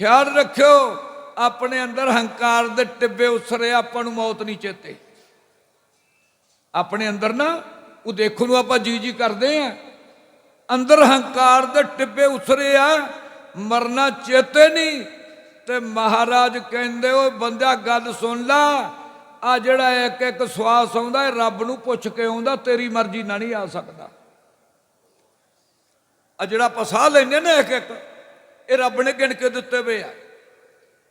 ਖਿਆਲ ਰੱਖਿਓ, ਆਪਣੇ ਅੰਦਰ ਹੰਕਾਰ ਦੇ ਟਿੱਬੇ ਉਸਰੇ, ਆਪਾਂ ਨੂੰ ਮੌਤ ਨਹੀਂ ਚੇਤੇ। ਆਪਣੇ ਅੰਦਰ ਨਾ, ਉਹ ਦੇਖੋ ਨੂੰ ਆਪਾਂ ਜੀ ਜੀ ਕਰਦੇ ਆ। ਅੰਦਰ ਹੰਕਾਰ ਦੇ ਟਿੱਬੇ ਉਸਰੇ ਆ, ਮਰਨਾ ਚੇਤੇ ਨਹੀਂ। ਤੇ ਮਹਾਰਾਜ ਕਹਿੰਦੇ, ਓਏ ਬੰਦਿਆ, ਗੱਲ ਸੁਣ ਲਾ। ਆ ਜਿਹੜਾ ਇੱਕ ਇੱਕ ਸਵਾਸ ਆਉਂਦਾ, ਇਹ ਰੱਬ ਨੂੰ ਪੁੱਛ ਕੇ ਆਉਂਦਾ, ਤੇਰੀ ਮਰਜ਼ੀ ਨਾਲ ਨਹੀਂ ਆ ਸਕਦਾ। ਆ ਜਿਹੜਾ ਆਪਾਂ ਸਾਹ ਲੈਂਦੇ ਨਾ ਇੱਕ ਇੱਕ ਇਹ ਰੱਬ ਨੇ ਗਿਣ ਕੇ ਦਿੱਤੇ ਪਏ ਆ।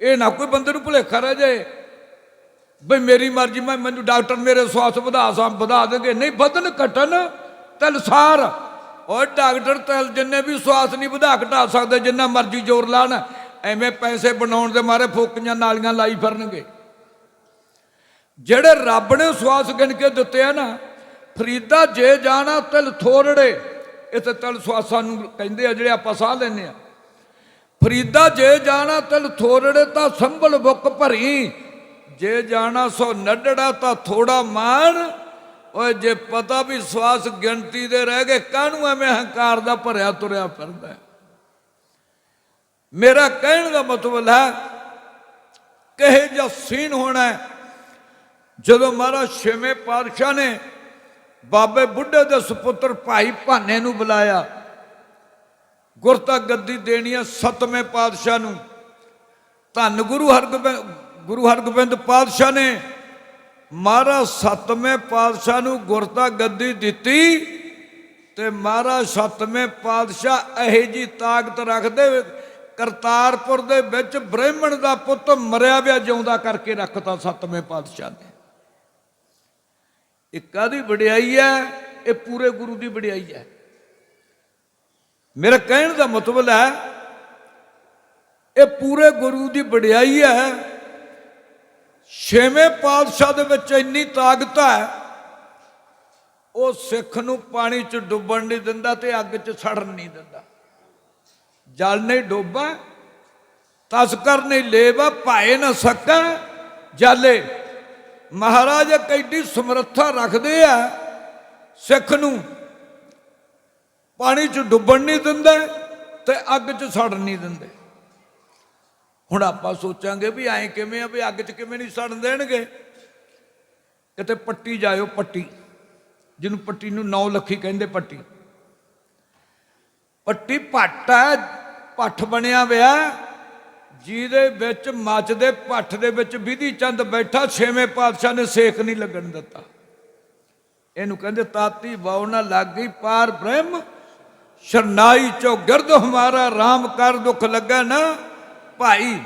ਇਹ ਨਾ ਕੋਈ ਬੰਦੇ ਨੂੰ ਭੁਲੇਖਾ ਰਹਿ ਜਾਏ ਬਈ ਮੇਰੀ ਮਰਜ਼ੀ, ਮੈਂ ਮੈਨੂੰ ਡਾਕਟਰ ਮੇਰੇ ਸਵਾਸ ਵਧਾ ਸਾਂ ਵਧਾ ਦੇਗੇ ਨਹੀਂ, ਵਧਣ ਘਟਣ ਤਲਸਾਰ ਔਰ ਡਾਕਟਰ ਤਲ ਜਿੰਨੇ ਵੀ ਸਵਾਸ ਨਹੀਂ ਵਧਾ ਘਟਾ ਸਕਦੇ, ਜਿੰਨਾ ਮਰਜ਼ੀ ਜ਼ੋਰ ਲਾਣ। ਐਵੇਂ ਪੈਸੇ ਬਣਾਉਣ ਦੇ ਮਾਰੇ ਫੋਕੀਆਂ ਨਾਲੀਆਂ ਲਾਈ ਫਿਰਨਗੇ। ਜਿਹੜੇ ਰੱਬ ਨੇ ਸਵਾਸ ਗਿਣ ਕੇ ਦਿੱਤੇ ਆ ਨਾ, ਫਰੀਦਾ ਜੇ ਜਾਣਾ ਤਿਲ ਥੋੜੜੇ ਇੱਥੇ ਤਿਲ ਸਵਾਸਾਂ ਨੂੰ ਕਹਿੰਦੇ ਆ, ਜਿਹੜੇ ਆਪਾਂ ਸਾਹ ਲੈਂਦੇ ਆ। ਫਰੀਦਾ ਜੇ ਜਾਣਾ ਤਿਲ ਥੋੜੜੇ ਤਾਂ ਸੰਭਲ ਬੁੱਕ ਭਰੀ। ਜੇ ਜਾਣਾ ਸੋ ਨੱਡੜਾ ਤਾਂ ਥੋੜਾ ਮਾਣ। ਓਏ ਜੇ ਪਤਾ ਵੀ ਸਵਾਸ ਗਿਣਤੀ ਦੇ ਰਹਿ ਗਏ, ਕਾਹਨੂੰ ਐਵੇਂ ਹੰਕਾਰ ਦਾ ਭਰਿਆ ਤੁਰਿਆ ਫਿਰਦਾ? ਮੇਰਾ ਕਹਿਣ ਦਾ ਮਤਲਬ ਹੈ, ਕਹੇ ਜਿਹਾ ਸੀਨ ਹੋਣਾ ਜਦੋਂ ਮਹਾਰਾਜ ਛੇਵੇਂ ਪਾਤਸ਼ਾਹ ਨੇ ਬਾਬੇ ਬੁੱਢੇ ਦੇ ਸੁਪੁੱਤਰ ਭਾਈ ਭਾਨੇ ਨੂੰ ਬੁਲਾਇਆ। ਗੁਰਤਾ ਗੱਦੀ ਦੇਣੀ ਹੈ ਸਤਵੇਂ ਪਾਤਸ਼ਾਹ ਨੂੰ। ਧੰਨ ਗੁਰੂ ਹਰਗੋਬਿੰਦ ਗੁਰੂ ਹਰਗੋਬਿੰਦ ਪਾਤਸ਼ਾਹ ਨੇ ਮਹਾਰਾਜ ਸਤਵੇਂ ਪਾਤਸ਼ਾਹ ਨੂੰ ਗੁਰਤਾ ਗੱਦੀ ਦਿੱਤੀ ਤੇ ਮਹਾਰਾਜ ਸਤਵੇਂ ਪਾਤਸ਼ਾਹ ਇਹੋ ਜੀ ਤਾਕਤ ਰੱਖਦੇ ਕਰਤਾਰਪੁਰ ਦੇ ਵਿੱਚ ਬ੍ਰਾਹਮਣ ਦਾ ਪੁੱਤ ਮਰਿਆ ਵਿਆ ਜਿਉਂਦਾ ਕਰਕੇ ਰੱਖਤਾ ਸਤਵੇਂ ਪਾਤਸ਼ਾਹ ਨੇ। ਇਹ ਕਾਦੀ ਵਡਿਆਈ ਹੈ? ਇਹ ਪੂਰੇ ਗੁਰੂ ਦੀ ਵਡਿਆਈ ਹੈ। ਮੇਰਾ ਕਹਿਣ ਦਾ ਮਤਲਬ ਹੈ, ਇਹ ਪੂਰੇ ਗੁਰੂ ਦੀ ਵਡਿਆਈ ਹੈ। ਛੇਵੇਂ ਪਾਤਸ਼ਾਹ ਦੇ ਵਿੱਚ ਇੰਨੀ ਤਾਕਤ ਹੈ, ਉਹ ਸਿੱਖ ਨੂੰ ਪਾਣੀ 'ਚ ਡੁੱਬਣ ਨਹੀਂ ਦਿੰਦਾ ਤੇ ਅੱਗ 'ਚ ਸੜਨ ਨਹੀਂ ਦਿੰਦਾ। ਜਲ ਨਹੀਂ ਡੋਬਾ ਤਸਕਰ ਨਹੀਂ ਲੇਵਾ, ਭਾਏ ਨਾ ਸਕਾ। ਜਾਲੇ, ਮਹਾਰਾਜ ਇੱਕ ਸਮਰੱਥਾ ਰੱਖਦੇ ਆ ਸਿੱਖ ਨੂੰ। ਪਾਣੀ 'ਚ ਡੁੱਬਣ ਨਹੀਂ ਦਿੰਦੇ ਤੇ ਅੱਗ 'ਚ ਸੜਨ ਨਹੀਂ ਦਿੰਦੇ। ਹੁਣ ਆਪਾਂ ਸੋਚਾਂਗੇ ਵੀ ਐਂ ਕਿਵੇਂ ਆ ਵੀ ਅੱਗ 'ਚ ਕਿਵੇਂ ਨਹੀਂ ਸੜਨ ਦੇਣਗੇ। ਕਿਤੇ ਪੱਟੀ ਜਾਇਓ ਪੱਟੀ, ਜਿਹਨੂੰ ਪੱਟੀ ਨੂੰ ਨੌ ਲੱਖੀ ਕਹਿੰਦੇ ਪੱਟੀ। ਪੱਟੀ ਭੱਟ ਹੈ ਭੱਠ ਬਣਿਆ ਹੋਇਆ ਜਿਹਦੇ ਵਿੱਚ ਮੱਚਦੇ ਭੱਠ ਦੇ ਵਿੱਚ ਵਿਧੀ ਚੰਦ ਬੈਠਾ, ਛੇਵੇਂ ਪਾਤਸ਼ਾਹ ਨੇ ਸੇਖ ਨਹੀਂ ਲੱਗਣ ਦਿੱਤਾ। ਇਹਨੂੰ ਕਹਿੰਦੇ ਤਾਤੀ ਵਾਉ ਨਾ ਲੱਗ, ਪਾਰ ਬ੍ਰਹਮ ਸ਼ਰਨਾਈ ਚੋ ਗਿਰਦ ਹਮਾਰਾ RAM ਕਰ ਦੁੱਖ ਲੱਗਾ ਨਾ ਭਾਈ